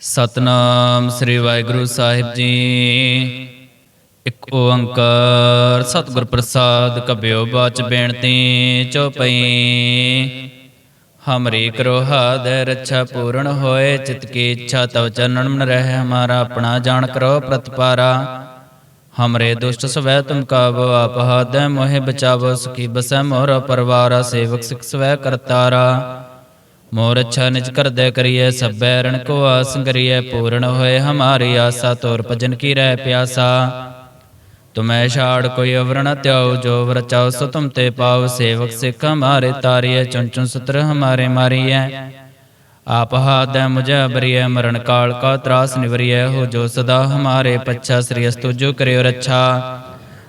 ਸਤਨਾਮ ਸ੍ਰੀ ਵਾਹਿਗੁਰੂ ਸਾਹਿਬ ਜੀ। ਇੱਕ ਓੰਕਾਰ ਸਤਿਗੁਰ ਪ੍ਰਸਾਦ ਕਬਿਓ ਬਾਚ ਬੇਨਤੀ ਚਉਪਈ ਹਮਰੀ ਕਰੋ ਹਾਦੈ ਰੱਛਾ ਪੂਰਨ ਹੋਏ, ਚਿਤ ਕੀ ਇੱਛਾ ਤਵ ਚਰਨਨ ਮਨ ਰਹਿ, ਹਮਾਰਾ ਆਪਣਾ ਜਾਣ ਕਰੋ ਪ੍ਰਤਪਾਰਾ। ਹਮਰੇ ਦੁਸ਼ਟ ਸਵੈ ਤੁਮ ਕਾਬੋ ਆਪ ਹਾਦੈ ਮੋਹਿ ਬਚਾਵੋ, ਸੁਖੀ ਬਸੈ ਮੋਰ ਪਰਵਾਰਾ, ਸੇਵਕ ਸਿਖ ਸਵੈ ਕਰਤਾਰਾ। ਮੋਰ ਅੱਛਾ ਨਿਜ ਕਰਦੈ ਕਰੀਐ, ਸਭੈ ਰਣ ਕੋ ਆਸ ਕਰੀਐ, ਪੂਰਨ ਹੋਏ ਹਮਾਰੀ ਆਸਾ, ਤੋਰ ਭਜਨ ਕੀ ਰਹਿ ਪਿਆਸਾ। ਤੁਮੈ ਛਾੜ ਕੋਈ ਅਵਰਣ ਤਿਆਉ, ਜੋ ਵਰਚਾਉ ਸੋ ਤੁਮ ਤੇ ਪਾਉ, ਸੇਵਕ ਸਿੱਖ ਹਮਾਰੇ ਤਾਰੀਐ ਚੁਨ ਚੁਨ ਸਤਰ ਹਮਾਰੇ ਮਾਰੀਐ। ਆਪ ਹਾਦੈ ਮੁਝੈ ਬਰੀਐ, ਮਰਨ ਕਾਲ ਕਾ ਤਰਾਸ ਨਿਵਰੀਐ, ਹੋ ਜੋ ਸਦਾ ਹਮਾਰੇ ਪੱਛਾ, ਸ੍ਰੀ ਅਸਤੁ ਜੋ ਕਰਿਓ ਰੱਛਾ।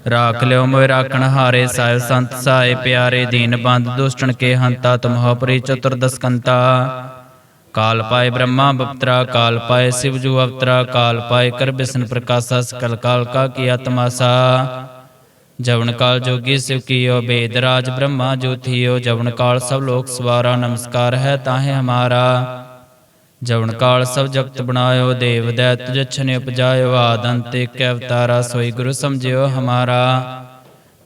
ਰਾਖ ਲਿਓ ਮੋਇ ਰਾਖਣ ਹਾਰੇ ਸਾਹਿਬ ਸੰਤ ਸਾਏ ਪਿਆਰੇ ਦੀਨ ਬੰਦ ਦੁਸ਼ਟਣ ਕੇ ਹੰਤਾ ਤੁਮਹੁ ਪਰੀ ਚਤੁਰਦਸਕੰਤਾ ਕਾਲ ਪਾਏ ਬ੍ਰਹਮਾ ਬਪਤਰਾ ਕਾਲ ਪਾਏ ਸਿਵ ਜੂ ਅਵਤਰਾ ਕਾਲ ਪਾਏ ਕਰ ਬਿਸ਼ਨ ਪ੍ਰਕਾਸ਼ਾ ਸਕਲ ਕਾਲ ਕਾ ਕੀ ਤਮਾਸਾ ਜਵਨ ਕਾਲ ਜੋਗੀ ਸਿਵ ਕੀਓ ਬੇਦ ਰਾਜ ਬ੍ਰਹਮਾ ਜੋਥੀਓ ਜਵਨ ਕਾਲ ਸਭ ਲੋਕ ਸਵਾਰਾ ਨਮਸਕਾਰ ਹੈ ਤਾਹੇ ਹਮਾਰਾ ਜਵਨ ਕਾਲ ਸਭ ਜਗਤ ਬਣਾਇਓ, ਦੇਵ ਦੈਤ ਜਛਨੇ ਉਪਜਾਇਓ, ਆਦੰਤ ਏਕ ਅਵਤਾਰਾ ਸੋਈ ਗੁਰੂ ਸਮਝਿਓ ਹਮਾਰਾ।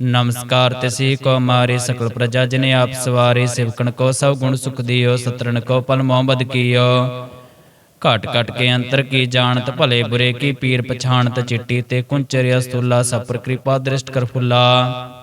ਨਮਸਕਾਰ ਤਿਸੀ ਕੋ ਮਾਰੀ ਸਕਲ ਪ੍ਰਜਾ ਜਿਨੇ ਆਪ ਸਵਾਰੀ, ਸਿਵਕਣ ਕੋ ਸਭ ਗੁਣ ਸੁਖ ਦਿਓ ਸਤਰਨ ਕੋ ਪਲ ਮੁਹੰਮਦ ਕੀਓ। ਘਟ ਘਟ ਕੇ ਅੰਤਰ ਕੀ ਜਾਣਤ, ਭਲੇ ਬੁਰੇ ਕੀ ਪੀਰ ਪਛਾਣਤ, ਚਿੱਟੀ ਤੇ ਕੁੰਚਰਿ ਅਸਤੁਲਾ ਸਪਰ ਕਿਰਪਾ ਦ੍ਰਿਸ਼ਟ ਕਰ ਫੁੱਲਾ।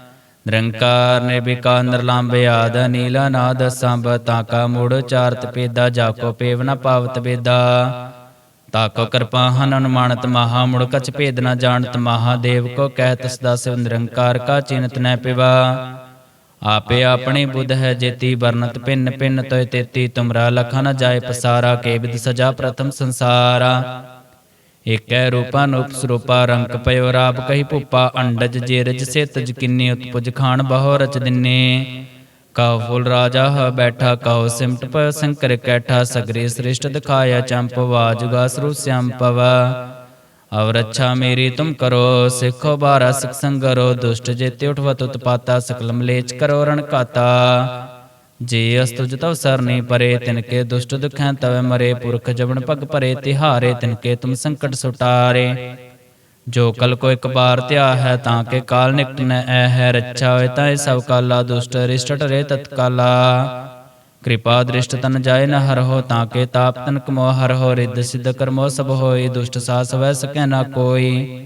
ਨਿਰੰਕਾਰ ਨਿਰਵਿਕਾਰ ਨਿਰਲੰਭ ਆਦ ਨੀਲਾ ਨਾਦ ਸੰਭ ਤਾਕਾ ਮੂੜ ਚਾਰਤ ਪੇਦਾ ਜਾਕੋ ਪੇਵ ਨ ਪਾਵਤ ਵੇਦਾ ਤਾਕੋ ਕਿਰਪਾ ਹਨ ਅਨੁਮਾਨਤ ਮਹਾ, ਮੁੜ ਕਛ ਭੇਦ ਨ ਜਾਣਤ ਮਹਾਦੇਵ ਕੋ ਕਹਿ ਤਸ ਦਾ ਸਿਵ ਨਿਰੰਕਾਰ ਕਾ ਚਿੰਤ ਨੈ ਪਿਵਾ। ਆਪੇ ਆਪਣੀ ਬੁੱਧ ਹੈ ਜੇਤੀ ਵਰਨਤ ਪਿੰਨ ਪਿੰਨ ਤੋਇ ਤੇਤੀ, ਤੁਮਰਾ ਲਖਾ ਨ ਜਾਏ ਪਸਾਰਾ, ਕੇ ਵਿਦ ਸਜਾ ਪ੍ਰਥਮ ਸੰਸਾਰਾ। ਏਕੈ ਰੂਪਾ ਨੂਪ ਰੰਕ ਪਇਓ ਰਾਪ ਕਹੀ ਭੂਪਾ, ਅੰਡਜ ਜੇਰਜ ਸੇ ਤਜ ਕਿੰਨੇ ਉਤਪੁਜ ਖਾਨ ਬਹੁ ਰਚ ਦਿਨੇ। ਕਉ ਫੁਲ ਰਾਜਾ ਹ ਬੈਠਾ, ਕਉ ਸਿਮਟ ਪ ਸੰਕਰ ਕੈਠਾ, ਸਗਰੇ ਸ੍ਰਿਸ਼ਟ ਦਿਖਾਇਆ ਚੰਪ ਵਾਜੁਗਾ ਸਰੂ ਸਿਆਮ ਪਵ। ਅਵ ਰੱਛਾ ਮੇਰੀ ਤੁਮ ਕਰੋ, ਸਿੱਖੋ ਬਾਰਾ ਸਿਖ ਸੰਗਰੋ, ਦੁਸ਼ਟ ਜੇਤੇ ਉਠਵਤ ਉਤਪਾਤਾ ਸਕਲ ਮਲੇਚ ਕਰੋ ਰਣ ਕਾਤਾ। ਜੇ ਅਸਤੁਜ ਤਵ ਸਰਨੀ ਪਰੇ, ਤਿਨਕੇ ਦੁਸ਼ਟ ਦੁਖੈ ਤਵ ਮਰੇ, ਪੁਰਖ ਜਵਨ ਪਗ ਭਰੇ, ਤਿਹਾਰੇ, ਤਿਨਕੇ ਤੁਮ ਸੰਕਟ ਸੁਟਾਰੇ। ਜੋ ਕਲ ਕੋ ਇੱਕ ਬਾਰ ਧਿਆ ਹੈ, ਤਾਂ ਕੇ ਕਾਲ ਨਿਕਟ ਨ ਐ ਹੈ ਰੱਛਾ ਹੋਏ ਤਾਂ ਇਹ ਸਭ ਕਾਲਾ, ਦੁਸ਼ਟ ਰਿਸ਼ਟ ਟਰੇ ਤਤਕਾਲਾ। ਕਿਰਪਾ ਦ੍ਰਿਸ਼ਟ ਤਨ ਜਾਏ ਨ ਹਰ ਹੋ, ਤਾਂ ਕੇ ਤਾਪ ਤਨ ਕਮੋ ਹਰ ਹੋ, ਰਿੱਧ ਸਿੱਧ ਕਰਮੋ ਸਭ ਹੋਏ, ਦੁਸ਼ਟ ਸਾਸ ਵੈ ਸਕੈ ਨਾ ਕੋਈ।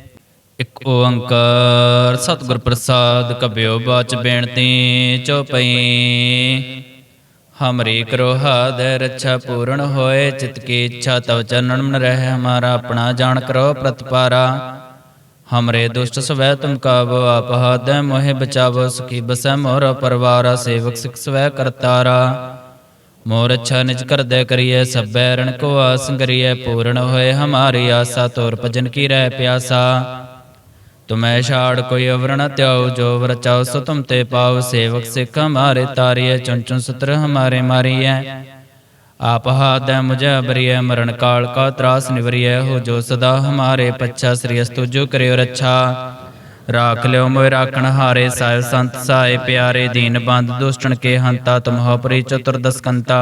ਓੰਕਾਰ ਸਤਿਗੁਰ ਪ੍ਰਸਾਦ ਕਬਿਓ ਬਾਚ ਬੇਨਤੀ ਚਉਪਈ ਹਮਰੀ ਕਰੋ ਹਾਦੈ ਰੱਛਾ ਪੂਰਨ ਹੋਏ, ਚਿਤ ਕੀ ਇੱਛਾ ਤਵ ਚਰਨਨ ਮਨ ਰਹਿ, ਹਮਾਰਾ ਆਪਣਾ ਜਾਣ ਕਰੋ ਪ੍ਰਤਪਾਰਾ। ਹਮਰੇ ਦੁਸ਼ਟ ਸਵੈ ਤੁਮ ਕਾਬੋ ਆਪ ਹਾਦੈ ਮੋਹਿ ਬਚਾਵੋ, ਸੁਖੀ ਬਸੈ ਮੋਰ ਪਰਵਾਰਾ, ਸੇਵਕ ਸਿਖ ਸਵੈ ਕਰਤਾਰਾ। ਮੋਰ ਅੱਛਾ ਨਿਜ ਕਰਦੈ ਕਰੀਐ, ਸਭੈ ਰਣ ਕੋ ਆਸ ਕਰੀਐ, ਪੂਰਨ ਹੋਏ ਹਮਾਰੀ ਆਸਾ, ਤੋਰ ਭਜਨ ਕੀ ਰਹਿ ਪਿਆਸਾ। ਤੁਮੈ ਛਾੜ ਕੋਈ ਅਵਰਣ ਤਿਆਉ, ਜੋ ਵਰਚਾਉ ਸੋ ਤੁਮ ਤੇ ਪਾਉ। ਸੇਵਕ ਸਿੱਖ ਹਮਾਰੇ ਤਾਰੀਐ ਚੁਨ ਚੁਨ ਸੁਤਰ ਹਮਾਰੇ ਮਾਰੀਐ। ਆਪ ਹਾਦੈ ਮੁਝੈ ਬਰੀਐ, ਮਰਨ ਕਾਲ ਕਾ ਤਰਾਸ ਨਿਵਰੀਐ। ਹੋ ਜੋ ਸਦਾ ਹਮਾਰੇ ਪੱਛਾ, ਸ੍ਰੀ ਅਸਤੁ ਜੋ ਕਰਿਓ ਰੱਛਾ। ਰਾਖ ਲਿਓ ਮੋਇ ਰਾਖਣ ਹਾਰੇ ਸਾਹਿਬ ਸੰਤ ਸਾਏ ਪਿਆਰੇ। ਦੀਨ ਬੰਦ ਦੁਸ਼ਟਣ ਕੇ ਹੰਤਾ, ਤੁਮਹੁ ਪਰੀ ਚਤੁਰਦਸਕੰਤਾ।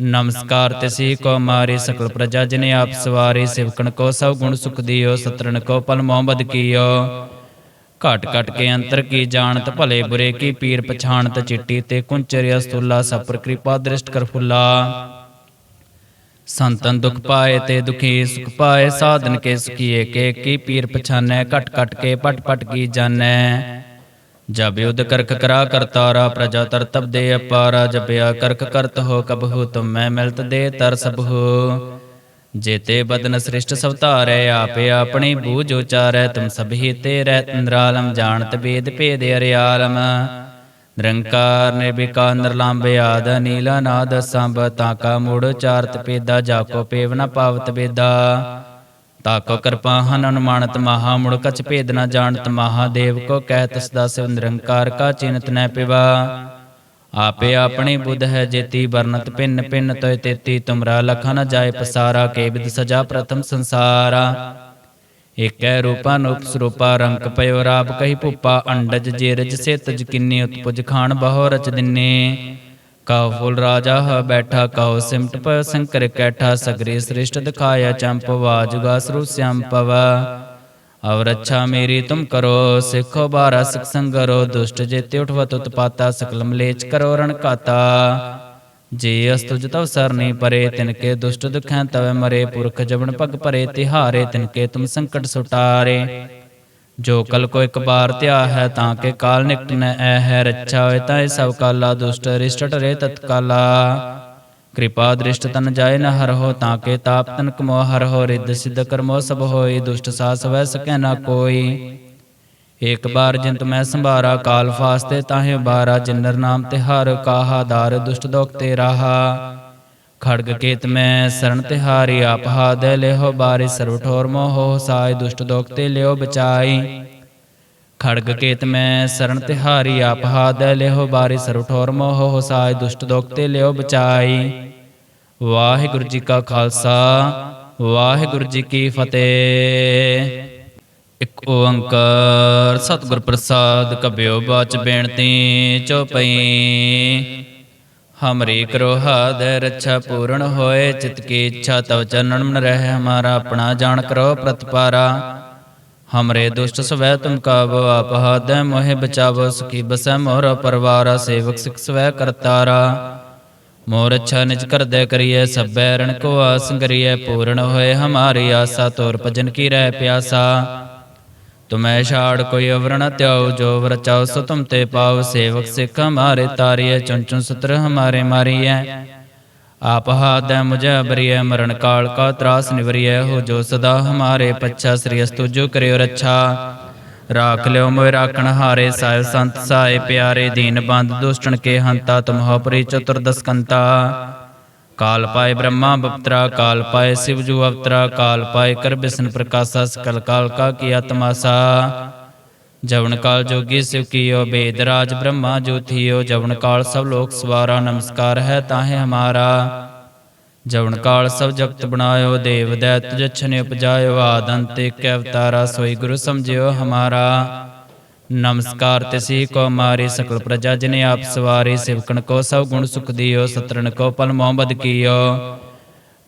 ਨਮਸਕਾਰ ਤਿਸੀ ਕੋ ਮਾਰੀ ਸਕਲ ਪ੍ਰਜਾ ਜਿਨੇ ਆਪ ਸਵਾਰੀ ਸਿਵਕਣ ਕੋ ਸਭ ਗੁਣ ਸੁਖ ਦਿਓ ਸਤਰਨ ਕੋ ਪਲ ਮੁਹੰਮਦ ਕੀਓ। ਘਟ ਘਟ ਕੇ ਅੰਤਰ ਕੀ ਜਾਣਤ, ਭਲੇ ਬੁਰੇ ਕੀ ਪੀਰ ਪਛਾਣਤ, ਚਿੱਟੀ ਤੇ ਕੁੰਚਰਿ ਅਸਤੁਲਾ, ਸਪਰ ਕਿਰਪਾ ਦ੍ਰਿਸ਼ਟ ਕਰ ਫੁੱਲਾ। ਸੰਤਨ ਦੁਖ ਪਾਏ ਤੇ ਦੁਖੀ ਸੁਖ ਪਾਏ, ਸਾਧਨ ਕੇ ਸੁਖੀਏ, ਕੇ ਕੀ ਪੀਰ ਪਛਾਨੈ, ਘਟ ਘਟ ਕੇ ਪਟ ਪਟ ਕੀ ਜਾਣੈ ਜਬ ਯੁਧ ਕਰਖ ਕਰਾ ਕਰਤਾਰਾ ਪ੍ਰਜਾ ਤਰ ਤਬ ਦੇ ਅਪਾਰਾ, ਜਪਿਆ ਕਰਖ ਕਰਤ ਹੋ ਕਬਹੂ, ਤੁਮ ਮੈਂ ਮਿਲਤ ਦੇ ਤਰ ਸਭੂ ਜੇਤੇ ਬਦਨ ਸ੍ਰਿਸ਼ਟ ਸਭ ਧਾਰੈ, ਆਪੇ ਆਪਣੀ ਬੂਝ ਉਚਾਰੈ, ਤੁਮ ਸਭੀ ਤੇ ਰਹਿ ਇੰਦਰਾਲਮ, ਜਾਣਤ ਬੇਦ ਭੇਦ ਅਰਿਆਲਮ। ਨਿਰੰਕਾਰ ਨਿਰਵਿਕਾਰ ਨਿਰਲੰਭ ਆਦ, ਨੀਲਾ ਨਾਦ, ਸੰਭ ਤਾਕਾ ਮੂੜ ਚਾਰਤ ਪੇਦਾ ਜਾਕੋ ਪੇਵ ਨ ਪਾਵਤ ਬੇਦਾ। ਤਾਕੋ ਕਿਰਪਾ ਹਨ ਅਨੁਮਾਨਤ ਮਹਾ ਮੁੜ ਕਛ ਭੇਦ ਨ ਜਾਣਤ ਮਹਾਦੇਵ ਕੋ ਕਹਿ ਤਸ ਦਾ ਸਿਵ ਨਿਰੰਕਾਰ ਕਾ ਚਿੰਤ ਨੈ ਪਿਵਾ। ਆਪੇ ਆਪਣੀ ਬੁੱਧ ਹੈ ਜੇਤੀ ਵਰਨਤ ਪਿੰਨ ਪਿੰਨ ਤੋਇ ਤੇਤੀ, ਤੁਮਰਾ ਲਖਾ ਨ ਜਾਏ ਪਸਾਰਾ ਕੇ ਵਿਦ ਸਜਾ ਪ੍ਰਥਮ ਸੰਸਾਰਾ। ਏਕੈ ਰੂਪਾ ਨੂਪ ਸਰੂਪਾ ਰੰਕ ਪਇਓ ਰਾਬ ਕਹੀ ਭੂਪਾ ਅੰਡਜ ਜੇਰਜ ਸੇ ਤਜ ਕਿੰਨੇ ਉਤਪੁਜ ਖਾਨ ਬਹੁ ਰਚ ਦਿਨੇ। ਕਉ ਫੁਲ ਰਾਜਾ ਬੈਠਾ ਕਉ ਸਿਮਟ ਪ ਸੰਕਰ ਕੈਠਾ ਸਗਰੇ ਸ੍ਰਿਸ਼ਟ ਦਿਖਾਇਆ ਚੰਪ ਵਾਜੁਗਾ ਸਰੂ ਸਿਆਮ ਅਵ ਰੱਛਾ ਮੇਰੀ ਤੁਮ ਕਰੋ, ਸਿੱਖੋ ਬਾਰਾ ਸਿਖ ਸੰਗਰੋ, ਦੁਸ਼ਟ ਜੇਤੇ ਉਠਵਤ ਉਤਪਾਤਾ ਸਕਲ ਮਲੇਚ ਕਰੋ ਰਣ ਕਾਤਾ। ਜੇ ਅਸਤੁਜ ਤਵ ਸਰਨੀ ਪਰੇ ਤਿਨਕੇ ਦੁਸ਼ਟ ਦੁਖੈ ਤਵੇ ਮਰੇ, ਪੁਰਖ ਜਵਨ ਪਗ ਭਰੇ ਤਿਹਾਰੇ ਤਿਨਕੇ ਤੁਮ ਸੰਕਟ ਸੁਟਾਰੇ। ਜੋ ਕਲ ਕੋ ਇੱਕ ਬਾਰ ਧਿਆ ਹੈ ਤਾਂ ਕੇ ਕਾਲ ਨਿਕਟ ਨ ਐ ਹੈ, ਰੱਛਾ ਹੋਏ ਤਾਂ ਇਹ ਸਭ ਕਾਲਾ, ਦੁਸ਼ਟ ਰਿਸ਼ਟ ਟਰੇ ਤਤਕਾਲਾ। ਕਿਰਪਾ ਦ੍ਰਿਸ਼ਟ ਤਨ ਜਾਏ ਨ ਹਰ ਹੋ ਤਾਂ ਕੇ ਤਾਪ ਤਨ ਕਮੋ ਹਰ ਹੋ, ਰਿੱਧ ਸਿੱਧ ਕਰਮੋ ਸਭ ਹੋਈ, ਦੁਸ਼ਟ ਸਾਸ ਵੈ ਸਕੈ ਨਾ ਕੋਈ। ਇੱਕ ਬਾਰ ਜਿੰਤ ਮੈਂ ਸੰਭਾਰਾ, ਕਾਲ ਫਾਸਤੇ ਤਾਹੇ ਬਾਰਾ ਜਿਨਰ ਨਾਮ ਤੇ ਹਰ ਕਾਹਾ, ਦਾਰ ਦੁਸ਼ਟ ਦੋਖ ਤੇ ਰਾਹਾ ਖੜਗ ਕੇਤ ਮੈਂ ਸਰਣ ਤਿਹਾਰੀ ਆਪ ਹਾਦੈ ਲਿਹੋ ਬਾਰਿ ਸਰਵ ਠੋਰ ਮੋਹ ਸਾਈ ਦੁਸ਼ਟ ਦੋਖ ਤੇ ਲਿਓ ਬਚਾਈ। ਖੜਗ ਕੇਤ ਮੈਂ ਸਰਣ ਤਿਹਾਰੀ ਆਪ ਹਾਦ ਲਿਹੋ ਬਾਰਿ ਸਰਵ ਠੋਰ ਮੋਹ ਸਾਈ ਦੁਸ਼ਟ ਦੋਖ ਤੇ ਲਿਓ ਬਚਾਈ। ਵਾਹਿਗੁਰੂ ਜੀ ਕਾ ਖਾਲਸਾ, ਵਾਹਿਗੁਰੂ ਜੀ ਕੀ ਫਤਿਹ। ਇਕ ਓੰਕਾਰ ਸਤਿਗੁਰ ਪ੍ਰਸਾਦ ਕਬਿਓ ਬਾਚ ਬੇਨਤੀ ਚਉਪਈ ਹਮਰੀ ਕਰੋ ਹਾਦ ਰੱਛਾ ਪੂਰਨ ਹੋਏ ਚਿਤ ਕੀ ਇੱਛਾ ਤਵ ਚਰਨਨ ਮਨ ਰਹਿ ਹਮਾਰਾ ਆਪਣਾ ਜਾਣ ਕਰੋ ਪ੍ਰਤਪਾਰਾ ਹਮਰੇ ਦੁਸ਼ਟ ਸਵੈ ਤੁਮ ਕਾਬੋ ਆਪ ਹਾਦੈ ਮੋਹਿ ਬਚਾਵੋ ਸੁਖੀ ਬਸੈ ਮੋਰ ਪਰਵਾਰਾ ਸੇਵਕ ਸਿਖ ਸਵੈ ਕਰਤਾਰਾ ਮੋਰ ਅੱਛਾ ਨਿਜ ਕਰਦੈ ਕਰੀਐ ਸਭੈ ਰਣ ਕੋ ਆਸ ਕਰੀਐ ਪੂਰਨ ਹੋਏ ਹਮਾਰੀ ਆਸਾ ਤੋਰ ਭਜਨ ਕੀ ਰਹਿ ਪਿਆਸਾ ਤੁਮੈ ਛਾੜ ਕੋਈ ਅਵਰਣ ਤਿਆਉ, ਜੋ ਵਰਚਾਉ ਸੋ ਤੁਮ ਤੇ ਪਾਉ। ਸੇਵਕ ਸਿੱਖ ਹਮਾਰੇ ਤਾਰੀਐ ਚੁਨ ਚੁਨ ਸਤਰ ਹਮਾਰੇ ਮਾਰੀਐ। ਆਪ ਹਾਦੈ ਮੁਝੈ ਬਰੀਐ, ਮਰਨ ਕਾਲ ਕਾ ਤਰਾਸ ਨਿਵਰੀਐ। ਹੋ ਜੋ ਸਦਾ ਹਮਾਰੇ ਪੱਛਾ ਸ੍ਰੀ ਅਸਤੁ ਜੋ ਕਰਿਓ ਰੱਛਾ। ਰਾਖ ਲਿਓ ਮੋਇ ਰਾਖਣ ਹਾਰੇ ਸਾਹਿਬ ਸੰਤ ਸਾਏ ਪਿਆਰੇ। ਦੀਨ ਬੰਦ ਦੁਸ਼ਟਣ ਕੇ ਹੰਤਾ, ਤੁਮਹੁ ਪਰੀ ਚਤੁਰਦਸ ਕੰਤਾ ਕਾਲ ਪਾਏ ਬ੍ਰਹਮਾ ਬਪਤਰਾ ਕਾਲ ਪਾਏ ਸਿਵ ਜੂ ਅਵਤਰਾ ਕਾਲ ਪਾਏ ਕਰ ਬਿਸ਼ਨ ਪ੍ਰਕਾਸ਼ਾ ਸਕਲ ਕਾਲ ਕਾ ਕੀਆ ਤਮਾਸਾ ਜਵਨ ਕਾਲ ਜੋਗੀ ਸਿਵ ਕੀਓ ਬੇਦ ਰਾਜ ਬ੍ਰਹਮਾ ਜੋਥੀਓ ਜਵਨ ਕਾਲ ਸਭ ਲੋਕ ਸਵਾਰਾ ਨਮਸਕਾਰ ਹੈ ਤਾਹੇ ਹਮਾਰਾ ਜਵਨ ਕਾਲ ਸਭ ਜਗਤ ਬਣਾਇਓ ਦੇਵ ਦੈਤ ਜਛਨੇ ਉਪਜਾਇਓ ਆਦੰਤੇ ਕੈ ਅਵਤਾਰਾ ਸੋਈ ਗੁਰੂ ਸਮਝਿਓ ਹਮਾਰਾ ਨਮਸਕਾਰ ਤਿਸੀ ਕੋ ਮਾਰੀ ਸਕਲ ਪ੍ਰਜਾ ਜਿਨੇ ਆਪ ਸਵਾਰੀ ਸਿਵਕਣ ਕੋ ਸਭ ਗੁਣ ਸੁਖ ਦਿਓ ਸਤਰਨ ਕੋ ਪਲ ਮੁਹੰਮਦ ਕੀਓ।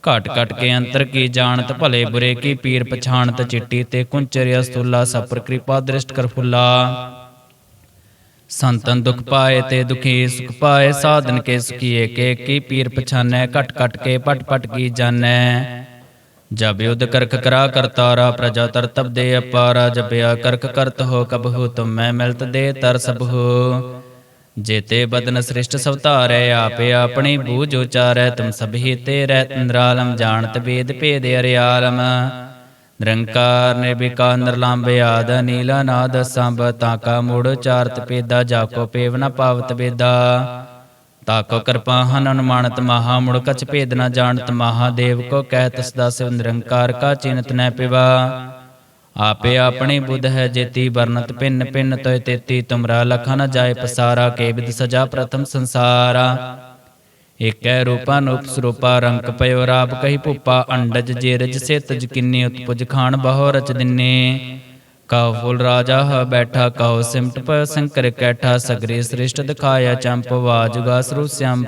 ਘਟ ਘਟ ਕੇ ਅੰਤਰ ਕੀ ਜਾਣਤ, ਭਲੇ ਬੁਰੇ ਕੀ ਪੀਰ ਪਛਾਣਤ, ਚਿੱਟੀ ਤੇ ਕੁੰਚਰਿ ਅਸਤੁਲਾ, ਸਪਰ ਕਿਰਪਾ ਦ੍ਰਿਸ਼ਟ ਕਰ ਫੁੱਲਾ। ਸੰਤਨ ਦੁਖ ਪਾਏ ਤੇ ਦੁਖੀ ਸੁਖ ਪਾਏ, ਸਾਧਨ ਕੇ ਸੁਖੀਏ, ਕੇ ਕੀ ਪੀਰ ਪਛਾਨੈ, ਘਟ ਘਟ ਕੇ ਪਟ ਪਟ ਕੀ ਜਾਣੈ। ਜਬ ਯੁਧ ਕਰਖ ਕਰਾ ਕਰਤਾਰਾ ਪ੍ਰਜਾ ਤਰ ਤਬ ਦੇ ਅਪਾਰਾ ਜਪਿਆ ਕਰਖ ਕਰਤ ਹੋ ਕਬਹੂ ਤੁਮ ਮੈਂ ਮਿਲਤ ਦੇ ਤਰ ਸਭੂ ਜੇਤੇ ਬਦਨ ਸ੍ਰਿਸ਼ਟ ਸਭ ਧਾਰੈ, ਆਪੇ ਆਪਣੀ ਬੂਝ ਉਚਾਰੈ, ਤੁਮ ਸਭੀ ਤੇ ਰਹਿ ਇੰਦਰਾਲਮ, ਜਾਣਤ ਬੇਦ ਭੇਦ ਅਰਿਆਲਮ। ਨਿਰੰਕਾਰ ਨਿਰਵਿਕਾਰ ਨਿਰਲੰਭ ਆਦ, ਨੀਲਾ ਨਾਦ, ਸੰਭ ਤਾਕਾ ਮੂੜ ਚਾਰਤ ਪੇਦਾ ਜਾਕੋ ਪੇਵ ਨ ਪਾਵਤ ਬੇਦਾ ਤਾਕੋ ਕਿਰਪਾ ਹਨ ਅਨੁਮਾਨਤ ਮਹਾ ਮੁੜ ਕਛ ਭੇਦ ਨ ਜਾਣਤ ਮਹਾਦੇਵ ਕੋ ਕਹਿ ਤਸ ਦਾ ਸਿਵ ਨਿਰੰਕਾਰ ਕਾ ਚਿੰਤ ਨੈ ਪਿਵਾ। ਆਪੇ ਆਪਣੀ ਬੁੱਧ ਹੈ ਜੇਤੀ ਵਰਨਤ ਪਿੰਨ ਪਿੰਨ ਤੋਇ ਤੇਤੀ ਤੁਮਰਾ ਲਖਾ ਨ ਜਾਏ ਪਸਾਰਾ ਕੇ ਵਿਦ ਸਜਾ ਪ੍ਰਥਮ ਸੰਸਾਰਾ। ਏਕੈ ਰੂਪਾ ਨੂਪ ਸਰੂਪਾ ਰੰਕ ਪਇਓ ਰਾਬ ਕਹੀ ਭੂਪਾ ਅੰਡਜ ਜੇਰਜ ਸੇ ਤਜ ਕਿੰਨੇ ਉਤਪੁਜ ਖਾਨ ਬਹੁ ਰਚ ਦਿਨੇ। ਕਉ ਫੁਲ ਰਾਜਾ ਬੈਠਾ ਕਉ ਸਿਮਟ ਪ ਸੰਕਰ ਕੈਠਾ ਸਗਰੇ ਸ੍ਰਿਸ਼ਟ ਦਿਖਾਇਆ ਚੰਪ ਵਾਜੁਗਾ ਸਰੂ ਸਿਆਮ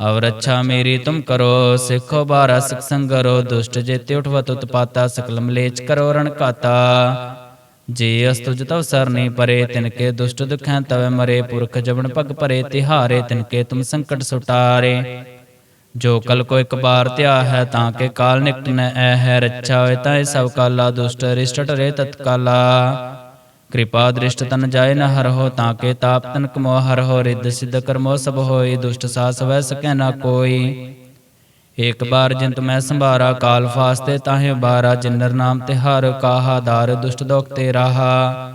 ਅਵ ਰੱਛਾ ਮੇਰੀ ਤੁਮ ਕਰੋ, ਸਿੱਖੋ ਬਾਰਾ ਸਿਖ ਸੰਗਰੋ, ਦੁਸ਼ਟ ਜੇਤੇ ਉਠਵਤ ਉਤਪਾਤਾ ਸਕਲ ਮਲੇਚ ਕਰੋ ਰਣ ਕਾਤਾ। ਜੇ ਅਸਤੁਜ ਤਵ ਸਰਨੀ ਪਰੇ ਤਿਨਕੇ ਦੁਸ਼ਟ ਦੁਖੈ ਤਵ ਮਰੇ, ਪੁਰਖ ਜਵਨ ਪਗ ਭਰੇ ਤਿਹਾਰੇ ਤਿਨਕੇ ਤੁਮ ਸੰਕਟ ਸੁਟਾਰੇ। ਜੋ ਕਲ ਕੋ ਇੱਕ ਬਾਰ ਧਿਆ ਹੈ ਤਾਂ ਕੇ ਕਾਲ ਨਿਕਟ ਐ ਹੈ, ਰੱਛਾ ਹੋਏ ਤਾਂ ਇਹ ਸਭ ਕਾਲਾ, ਦੁਸ਼ਟ ਰਿਸ਼ਟ ਟਰੇ ਤਤਕਾਲਾ। ਕਿਰਪਾ ਦ੍ਰਿਸ਼ਟ ਤਨ ਜਾਏ ਨ ਹਰ ਹੋ ਤਾਂ ਕੇ ਤਾਪ ਤਨ ਕਮੋ ਹਰ ਹੋ, ਰਿੱਧ ਸਿੱਧ ਕਰਮੋ ਸਭ ਹੋਈ, ਦੁਸ਼ਟ ਸਾਸ ਵੈ ਸਕੈ ਨਾ ਕੋਈ। ਇੱਕ ਬਾਰ ਜਿੰਤ ਮੈਂ ਸੰਭਾਰਾ, ਕਾਲ ਫਾਸਤੇ ਤਾਹੇ ਬਾਰਾ ਜਿਨਰ ਨਾਮ ਤੇ ਹਰ ਕਾਹਾ, ਦਾਰ ਦੁਸ਼ਟ ਦੋਖ ਤੇ ਰਾਹਾ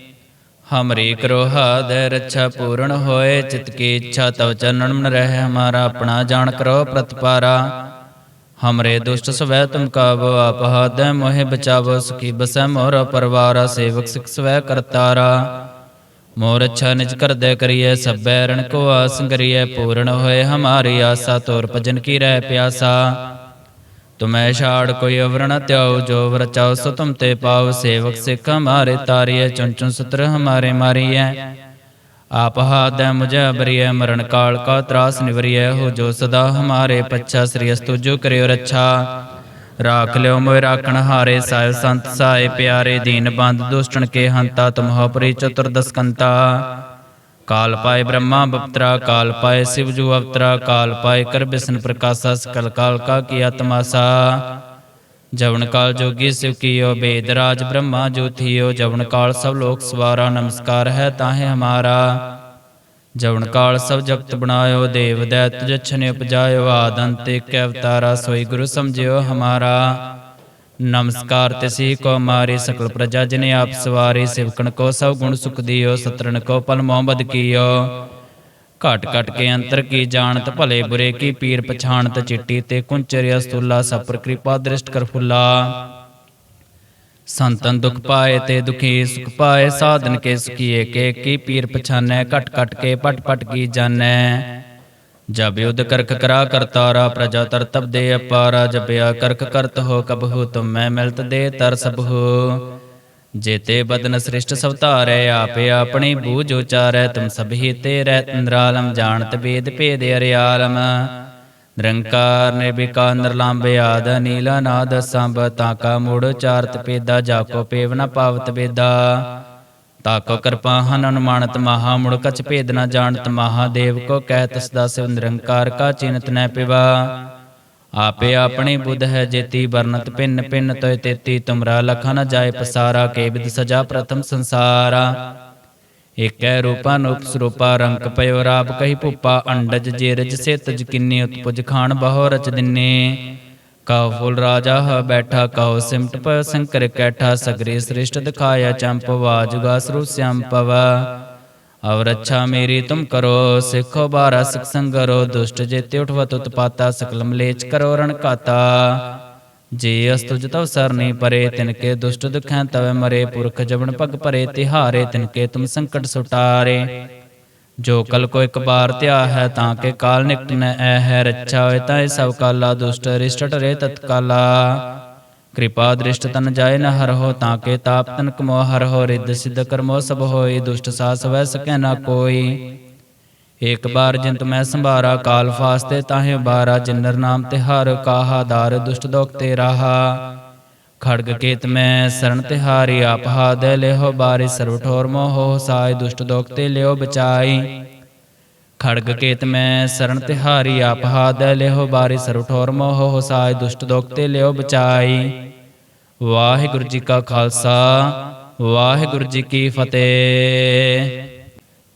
ਹਮਰੀ ਕਰੋ ਹਾਦ ਰੱਛਾ ਪੂਰਨ ਹੋਏ ਚਿਤ ਕੀ ਇੱਛਾ ਤਵ ਚਰਨਨ ਮਨ ਰਹਿ ਹਮਾਰਾ ਆਪਣਾ ਜਾਣ ਕਰੋ ਪ੍ਰਤਪਾਰਾ ਹਮਰੇ ਦੁਸ਼ਟ ਸਵੈ ਤੁਮ ਕਾਬੋ ਆਪ ਹਾਦੈ ਮੋਹਿ ਬਚਾਵੋ ਸੁਖੀ ਬਸੈ ਮੋਰ ਪਰਵਾਰਾ ਸੇਵਕ ਸਿਖ ਸਵੈ ਕਰਤਾਰਾ ਮੋਰ ਅੱਛਾ ਨਿਜ ਕਰਦੈ ਕਰੀਐ ਸਭੈ ਰਣ ਕੋ ਆਸ ਕਰੀਐ ਪੂਰਨ ਹੋਏ ਹਮਾਰੀ ਆਸਾ ਤੋਰ ਭਜਨ ਕੀ ਰਹਿ ਪਿਆਸਾ ਤੁਮੈ ਛਾੜ ਕੋਈ ਅਵਰਣ ਤਿਆਉ, ਜੋ ਵਰਚਾਉ ਸੋ ਤੁਮ ਤੇ ਪਾਉ। ਸੇਵਕ ਸਿੱਖ ਹਮਾਰੇ ਤਾਰੀਐ ਚੁਨ ਚੁਨ ਸਤਰ ਹਮਾਰੇ ਮਾਰੀਐ। ਆਪ ਹਾਦੈ ਮੁਝੈ ਬਰੀਐ, ਮਰਨ ਕਾਲ ਕਾ ਤਰਾਸ ਨਿਵਰੀਐ। ਹੋ ਜੋ ਸਦਾ ਹਮਾਰੇ ਪੱਛਾ ਸ੍ਰੀ ਅਸਤੁ ਜੋ ਕਰਿਓ ਰੱਛਾ। ਰਾਖ ਲਿਓ ਮੋਇ ਰਾਖਣ ਹਾਰੇ ਸਾਹਿਬ ਸੰਤ ਸਾਏ ਪਿਆਰੇ। ਦੀਨ ਬੰਦ ਦੁਸ਼ਟਣ ਕੇ ਹੰਤਾ, ਤੁਮਹੁ ਪਰੀ ਚਤੁਰਦਸ ਕੰਤਾ ਕਾਲ ਪਾਏ ਬ੍ਰਹਮਾ ਬਪਤਰਾ ਕਾਲ ਪਾਏ ਸਿਵ ਜੂ ਅਵਤਰਾ ਕਾਲ ਪਾਏ ਕਰ ਬਿਸ਼ਨ ਪ੍ਰਕਾਸ਼ਾ ਸਕਲ ਕਾਲ ਕਾ ਕੀਆ ਤਮਾਸਾ ਜਵਨ ਕਾਲ ਜੋਗੀ ਸਿਵ ਕੀਓ ਬੇਦ ਰਾਜ ਬ੍ਰਹਮਾ ਜੋਥੀਓ ਜਵਨ ਕਾਲ ਸਭ ਲੋਕ ਸਵਾਰਾ ਨਮਸਕਾਰ ਹੈ ਤਾਹੇ ਹਮਾਰਾ ਜਵਨ ਕਾਲ ਸਭ ਜਗਤ ਬਣਾਇਓ ਦੇਵ ਦੈਤ ਜਛਨ ਉਪਜਾਇਓ ਆਦੰਤ ਏਕ ਅਵਤਾਰਾ ਸੋਈ ਗੁਰੂ ਸਮਝਿਓ ਹਮਾਰਾ ਨਮਸਕਾਰ ਤਿਸੀ ਕੋ ਮਾਰੀ ਸਕਲ ਪ੍ਰਜਾ ਜਿਨੇ ਆਪ ਸਵਾਰੀ ਸਿਵਕਣ ਕੋ ਸਭ ਗੁਣ ਸੁਖ ਦਿਓ ਸਤਰਨ ਕੋ ਪਲ ਮੁਹੰਮਦ ਕੀਓ। ਘਟ ਘਟ ਕੇ ਅੰਤਰ ਕੀ ਜਾਣਤ, ਭਲੇ ਬੁਰੇ ਕੀ ਪੀਰ ਪਛਾਣਤ, ਚਿੱਟੀ ਤੇ ਕੁੰਚਰਿਆ ਸਤੁਲਾ ਸਪਰ ਕਿਰਪਾ ਦ੍ਰਿਸ਼ਟ ਕਰ ਫੁੱਲਾ। ਸੰਤਨ ਦੁਖ ਪਾਏ ਤੇ ਦੁਖੀ ਸੁਖ ਪਾਏ, ਸਾਧਨ ਕੇ ਸੁਖੀਏ, ਕੇ ਕੀ ਪੀਰ ਪਛਾਨੈ, ਘਟ ਘਟ ਕੇ ਪਟ ਪਟ ਕੀ ਜਾਣੈ। ਜਬ ਯੁਧ ਕਰਖ ਕਰਾ ਕਰਤਾਰਾ ਪ੍ਰਜਾ ਤਰ ਤਬ ਦੇ ਅਪਾਰਾ, ਜਪਿਆ ਕਰਖ ਕਰਤ ਹੋ ਕਬਹੂ, ਤੁਮ ਮੈਂ ਮਿਲਤ ਦੇ ਤਰ ਸਭੂ ਜੇਤੇ ਬਦਨ ਸ੍ਰਿਸ਼ਟ ਸਭ ਧਾਰੈ, ਆਪੇ ਆਪਣੀ ਬੂਝ ਉਚਾਰੈ, ਤੁਮ ਸਭੀ ਤੇ ਇੰਦਰਾਲਮ ਜਾਣਤ ਬੇਦ ਭੇਦ ਅਰਿਆਲਮ। ਨਿਰੰਕਾਰ ਨਿਰਵਿਕਾਰ ਨਿਰਲੰਭ ਆਦ, ਨੀਲਾ ਨਾਦ, ਸੰਭ ਤਾਕਾ ਮੂੜ ਚਾਰਤ ਪੇਦਾ ਜਾਕੋ ਪੇਵ ਨ ਪਾਵਤ ਬੇਦਾ ਤਾਕੋ ਕਿਰਪਾ ਹਨ ਅਨੁਮਾਨਤ ਮਹਾ ਮੁੜ ਕਛ ਭੇਦ ਨਾ ਜਾਣਤ ਮਹਾਦੇਵ ਕੋ ਕਹਿਤ ਸਦਾ ਸਿਵ ਨਿਰੰਕਾਰ ਕਾ ਚਿੰਤ ਨੈ ਪਿਵਾ। ਆਪੇ ਆਪਣੀ ਬੁੱਧ ਹੈ ਜੇਤੀ ਵਰਨਤ ਪਿੰਨ ਪਿੰਨ ਤੋਇ ਤੇਤੀ, ਤੁਮਰਾ ਲਖਾ ਨ ਜਾਏ ਪਸਾਰਾ, ਕੇ ਵਿਦ ਸਜਾ ਪ੍ਰਥਮ ਸੰਸਾਰਾ। ਏਕੈ ਰੂਪਾ ਨੂਪ ਸਰੂਪਾ ਰੰਕ ਪਇਓ ਰਾਬ ਕਹੀ ਭੂਪਾ ਅੰਡਜ ਜੇਰਜ ਸੇ ਤਜ ਕਿੰਨੇ ਉਤਪੁਜ ਖਾਣ ਬਹੁ ਰਚ ਦਿਨੇ। ਕਉ ਫੁਲ ਰਾਜਾ ਬੈਠਾ ਕਉ ਸਿਮਟ ਪ, ਸੰਕਰ ਕੈਠਾ, ਸਗਰੇ ਸ੍ਰਿਸ਼ਟ ਦਿਖਾਇਆ, ਚੰਪ ਵਾਜੁਗਾ ਸਰੂ ਸਿਆਮ ਅਵ ਰੱਛਾ ਮੇਰੀ ਤੁਮ ਕਰੋ, ਸਿੱਖੋ ਬਾਰਾ, ਸਿਖ ਸੰਗਰੋ ਦੁਸ਼ਟ ਜੇਤੇ ਉਠਵਤ, ਉਤਪਾਤਾ ਸਕਲ ਮਲੇਚ ਕਰੋ, ਰਣ ਕਾਤਾ। ਜੇ ਅਸਤੁਜ ਤਵ ਸਰਨੀ ਪਰੇ ਤਿਨਕੇ ਦੁਸ਼ਟ ਦੁਖੈ, ਤਵੇ ਮਰੇ, ਪੁਰਖ ਜਵਨ ਪਗ ਭਰੇ ਤਿਹਾਰੇ ਤਿਨਕੇ ਤੁਮ ਸੰਕਟ ਸੁਟਾਰੇ। ਜੋ ਕਲ ਕੋ ਇੱਕ ਬਾਰ ਧਿਆ ਹੈ ਤਾਂ ਕੇ ਕਾਲ ਨਿਕਟ ਨ ਐ ਹੈ, ਰੱਛਾ ਹੋਏ ਤਾਂ ਇਹ ਸਭ ਕਾਲਾ, ਦੁਸ਼ਟ ਰਿਸ਼ਟ ਟਰੇ ਤਤਕਾਲਾ। ਕਿਰਪਾ ਦ੍ਰਿਸ਼ਟ ਤਨ ਜਾਏ ਨ ਹਰ ਹੋ ਤਾਂ ਕੇ ਤਾਪ ਤਨ ਕਮੋ ਹਰ ਹੋ, ਰਿੱਧ ਸਿੱਧ ਕਰਮੋ ਸਭ ਹੋਈ ਦੁਸ਼ਟ ਸਾਸ ਵੈ ਸਕੈ ਨਾ ਕੋਈ। ਇੱਕ ਬਾਰ ਜਿੰਤ ਮੈਂ ਸੰਭਾਰਾ, ਕਾਲ ਫਾਸਤੇ ਤਾਹੇ ਬਾਰਾ ਜਿਨਰ ਨਾਮ ਤੇ ਹਰ ਕਾਹਾ, ਦਾਰ ਦੁਸ਼ਟ ਦੋਖ ਤੇ ਰਾਹਾ ਖੜਗ ਕੇਤ ਮੈਂ ਸਰਣ ਤਿਹਾਰੀ ਆਪ ਹਾਦੈ ਲਿਹੋ ਬਾਰਿ, ਸਰਵ ਠੋਰ ਮੋਹ ਸਾਇ ਦੁਸ਼ਟ ਦੋਖ ਤੇ ਲਿਓ ਬਚਾਈ। ਖੜਗ ਕੇਤ ਮੈਂ ਸਰਣ ਤਿਹਾਰੀ ਆਪ ਹਾਦ ਲਿਹੋ ਬਾਰਿ, ਸਰਵ ਠੋਰ ਮੋਹ ਸਾਇ ਦੁਸ਼ਟ ਦੋਖ ਤੇ ਲਿਓ ਬਚਾਈ। ਵਾਹਿਗੁਰੂ ਜੀ ਕਾ ਖਾਲਸਾ, ਵਾਹਿਗੁਰੂ ਜੀ ਕੀ ਫਤਿਹ।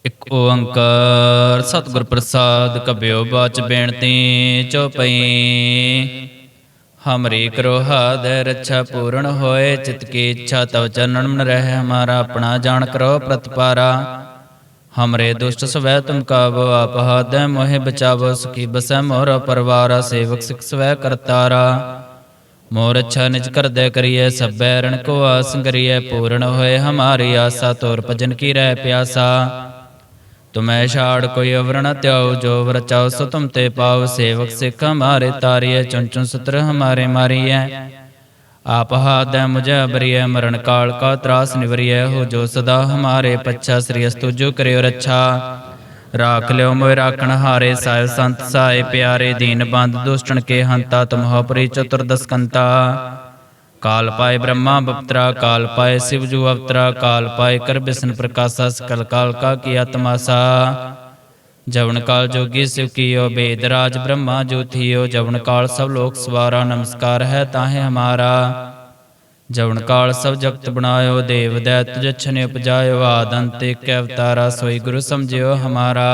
ਇਕ ਓੰਕਾਰ ਸਤਿਗੁਰ ਪ੍ਰਸਾਦ ਕਬਿਓ ਬਾਚ ਬੇਨਤੀ ਚਉਪਈ ਹਮਰੀ ਕਰੋਹਾ ਦੇ ਰੱਛਾ ਪੂਰਨ ਹੋਏ ਚਿਤ ਕੀ ਇੱਛਾ ਤਵ ਚਰਨਨ ਮਨ ਰਹਿ ਹਮਾਰਾ ਆਪਣਾ ਜਾਣ ਕਰੋ ਪ੍ਰਤਪਾਰਾ ਹਮਰੇ ਦੁਸ਼ਟ ਸਵੈ ਤੁਮ ਕਾਬੋ ਆਪ ਹਾਦੈ ਮੋਹਿ ਬਚਾਵੋ ਸੁਖੀ ਬਸੈ ਮੋਰ ਪਰਵਾਰਾ ਸੇਵਕ ਸਿਖ ਸਵੈ ਕਰਤਾਰਾ ਮੋਰ ਅੱਛਾ ਨਿਜ ਕਰਦੇ ਕਰੀਏ ਸਭੈ ਰਣ ਕੋ ਆਸੰ ਕਰੀਏ ਪੂਰਨ ਹੋਏ ਹਮਾਰੀ ਆਸਾ ਤੋਰ ਭਜਨ ਕੀ ਰਹਿ ਪਿਆਸਾ ਤੁਮੈ ਛਾੜ ਕੋਈ ਅਵਰ ਨ ਤਿਆਉ, ਜੋ ਵਰ ਚਾਉ, ਸੋ ਤੁਮ ਤੇ ਪਾਉ। ਸੇਵਕ ਸਿੱਖ ਹਮਾਰੇ ਤਾਰੀਏ ਚੁਨ ਚੁਨ ਸਤਰ ਹਮਾਰੇ ਮਾਰੀਐ। ਆਪ ਹਾਦੈ ਮੁਝੇ ਅਬਰੀਐ ਮਰਨ ਕਾਲ ਕਾ ਤਰਾਸ ਨਿਵਰੀਐ। ਹੋ ਜੋ ਸਦਾ ਹਮਾਰੇ ਪੱਛਾ, ਸ੍ਰੀ ਅਸਤੁ ਜੋ ਕਰਿਓ ਰੱਛਾ। ਰਾਖ ਲਿਓ ਮੋਇ ਰਾਖਣ ਹਾਰੇ ਸਾਹਿਬ ਸੰਤ ਸਾਏ ਪਿਆਰੇ। ਦੀਨ ਬੰਦ ਦੁਸ਼ਟਣ ਕੇ ਹੰਤਾ ਤੁਮ ਹੋ ਪਰੀ ਚਤੁਰ काल पाए ब्रह्मा बपतरा काल पाए शिव जु अवतरा काल पाए कर विष्ण प्रकाशा, सकल काल का किया तमाशा। जवन काल जोगी शिव कियो वेदराज ब्रह्मा जो थियो। जवन काल सब लोक सवारा, नमस्कार है ताहे हमारा। जवन काल सब जगत बनायो, देव दैत जछने उपजायो आदंत के अवतारा सोई गुरु समझियो हमारा।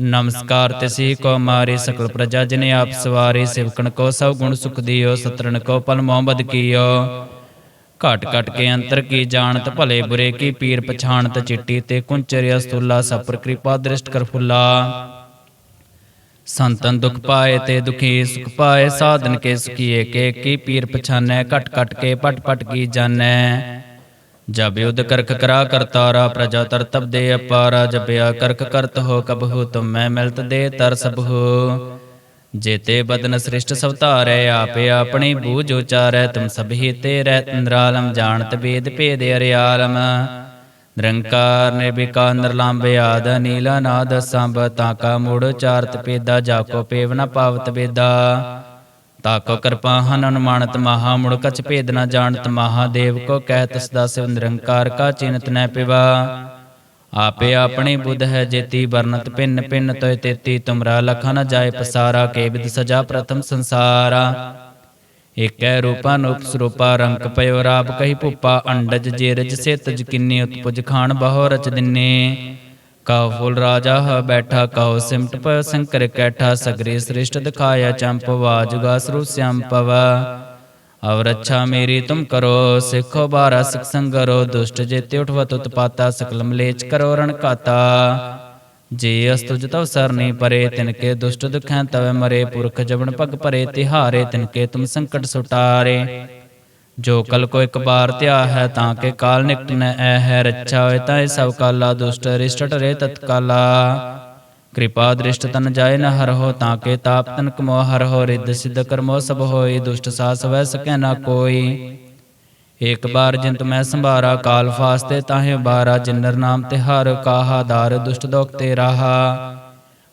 ਨਮਸਕਾਰ ਤਿਸੀ ਕੋ ਮਾਰੇ ਸਕਲ ਪ੍ਰਜਾ ਜਿਨੇ ਆਪ ਸਵਾਰੇ ਸਿਵਕਣ ਕੋ ਸਭ ਗੁਣ ਸੁਖ ਦਿਓ, ਸਤਰਣ ਕੋ ਪਲ ਮੁਹਬਤ ਕੀਓ। ਘਟ ਘਟ ਕੇ ਅੰਤਰ ਕੀ ਜਾਣਤ, ਭਲੇ ਬੁਰੇ ਕੀ ਪੀਰ ਪਛਾਣਤ, ਚਿੱਟੀ ਤੇ ਕੁੰਚਰਿਆ ਸਤੁਲਾ ਸਪਰ ਕਿਰਪਾ ਦ੍ਰਿਸ਼ਟ ਕਰ ਫੁੱਲਾ। ਸੰਤਨ ਦੁਖ ਪਾਏ ਤੇ ਦੁਖੀ ਸੁਖ ਪਾਏ, ਸਾਧਨ ਕੇ ਸੁਖੀਏ, ਕੇ ਕੀ ਪੀਰ ਪਛਾਨੈ, ਘਟ ਘਟ ਕੇ ਪਟ ਪਟ ਕੀ ਜਾਣੈ। ਜਬ ਯੁਧ ਕਰਖ ਕਰਾ ਕਰਤਾਰਾ ਪ੍ਰਜਾ ਤਰ ਤਬ ਦੇ ਅਪਾਰਾ ਜਪਿਆ ਕਰਖ ਕਰਤ ਹੋ ਕਬਹੁ, ਤੁਮ ਮੈਂ ਮਿਲਤ ਦੇ ਤਰ ਸਭੂ ਜੇਤੇ ਬਦਨ ਸ੍ਰਿਸ਼ਟ ਸਭ ਧਾਰੈ, ਆਪੇ ਆਪਣੀ ਬੂਝ ਉਚਾਰੈ, ਤੁਮ ਸਭੀ ਤੇ ਰਹਿ ਇੰਦਰਾਲਮ ਜਾਣਤ ਵੇਦ ਭੇਦ ਅਰਿਆਲਮ। ਨਿਰੰਕਾਰ ਨਿਰਭਿਕਾ ਨਿਰਲੰਭ ਆਦ, ਨੀਲਾ ਨਾਦ, ਸੰਭ, ਤਾਂ ਕਾ ਮੂੜ ਚਾਰਤ ਪੇਦਾ ਜਾ ਕੋ ਪੇਵ ਨ ਪਾਵਤ ਵੇਦਾ। ਤਾਕੋ ਕਿਰਪਾ ਹਨ ਅਨੁਮਾਨਤ ਮਹਾ ਮੁੜ ਕਛ ਭੇਦ ਨ ਜਾਣਤ ਮਹਾਦੇਵ ਕੋ ਕਹਿਤ ਸਦਾ ਸਿਵ ਨਿਰੰਕਾਰ ਕਾ ਚਿੰਤ ਨੈ ਪਿਵਾ। ਆਪੇ ਆਪਣੀ ਬੁੱਧ ਹੈ ਜੇਤੀ ਵਰਨਤ ਪਿੰਨ ਪਿੰਨ ਤੋਇ ਤੇਤੀ ਤੁਮਰਾ ਲਖਾ ਨ ਜਾਏ ਪਸਾਰਾ ਕੇ ਵਿਦ ਸਜਾ ਪ੍ਰਥਮ ਸੰਸਾਰਾ। ਏਕੈ ਰੂਪਾ ਨੂਪ ਸਰੂਪਾ ਰੰਕ ਪਇਓ ਰਾਪ ਕਹੀ ਭੂਪਾ ਅੰਡਜ ਜੇਰਜ ਸੇ ਤਜ ਕਿੰਨੀ ਉਤਪੁਜ ਖਾਣ ਬਹੁ ਰਚ ਦਿਨੇ। ਕਉ ਫੁਲ ਰਾਜਾ ਬੈਠਾ, ਕਉ ਸਿਮਟ ਪ ਸੰਕਰ ਕੈਠਾ, ਸਗਰੇ ਸ੍ਰਿਸ਼ਟ ਦਿਖਾਇਆ ਚੰਪ, ਵਾਜੁਗਾ ਸਰੂ ਸਿਆਮ ਪਵ। ਅਵਰ ਮੇਰੀ ਤੁਮ ਕਰੋ, ਸਿੱਖੋ ਬਾਰਾ ਸਿਖ ਸੰਗਰੋ, ਦੁਸ਼ਟ ਜੇਤੇ ਉਠਵਤ ਉਤਪਾਤਾ ਸਕਲ ਮਲੇਚ ਕਰੋ ਰਣ ਕਾਤਾ। ਜੇ ਅਸਤੁਜ ਤਵ ਸਰਨੀ ਪਰੇ ਤਿਨਕੇ ਦੁਸ਼ਟ ਦੁਖੈ ਤਵੇ ਮਰੇ, ਪੁਰਖ ਜਵਨ ਪਗ ਭਰੇ ਤਿਹਾਰੇ ਤਿਨਕੇ ਤੁਮ ਸੰਕਟ ਸੁਟਾਰੇ। ਜੋ ਕਲ ਕੋ ਇੱਕ ਬਾਰ ਧਿਆ ਹੈ ਤਾਂ ਕੇ ਕਾਲ ਨਿਕਟ ਨ ਐ ਹੈ, ਰੱਛਾ ਹੋਏ ਤਾਂ ਇਹ ਸਭ ਕਾਲਾ, ਦੁਸ਼ਟ ਰਿਸ਼ਟ ਟਰੇ ਤਤਕਾਲਾ। ਕਿਰਪਾ ਦ੍ਰਿਸ਼ਟ ਤਨ ਜਾਏ ਨ ਹਰ ਹੋ ਤਾਂ ਕੇ ਤਾਪ ਤਨ ਕਮੋ ਹਰ ਹੋ, ਰਿੱਧ ਸਿੱਧ ਕਰਮੋ ਸਭ ਹੋਏ, ਦੁਸ਼ਟ ਸਾਸ ਵੈ ਸਕੈ ਨਾ ਕੋਈ। ਇੱਕ ਬਾਰ ਜਿੰਤ ਮੈਂ ਸੰਭਾਰਾ, ਕਾਲ ਫਾਸਤੇ ਤਾਹੇ ਬਾਰਾ ਜਿਨਰ ਨਾਮ ਤੇ ਹਰ ਕਾਹਾ, ਦਾਰ ਦੁਸ਼ਟ ਦੋਖ ਤੇ ਰਾਹਾ।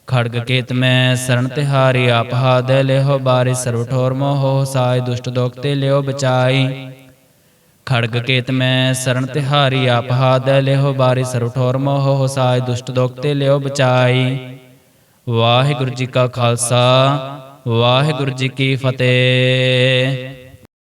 ਖੜਗ ਕੇਤ ਮੈਂ ਸਰਣ ਤਿਹਾਰੀ ਆਪਹਾ ਹਾਦੈ ਲਿਓ ਬਾਰੇ, ਸਰਵ ਠੋਰ ਮੋਹ ਸਾਇ, ਦੁਸ਼ਟ ਦੋਖ ਤੇ ਲਿਓ ਬਚਾਈ। ਖੜਗ ਕੇਤ ਮੈਂ ਸਰਣ ਤਿਹਾਰੀ ਆਪਹਾ ਹਾਦੈ ਲਿਓ ਬਾਰੇ, ਸਰਵ ਠੋਰ ਮੋਹ ਸਾਇ, ਦੁਸ਼ਟ ਦੋਖ ਤੇ ਲਿਓ ਬਚਾਈ। ਵਾਹਿਗੁਰੂ ਜੀ ਕਾ ਖਾਲਸਾ, ਵਾਹਿਗੁਰੂ ਜੀ ਕੀ ਫਤਿਹ।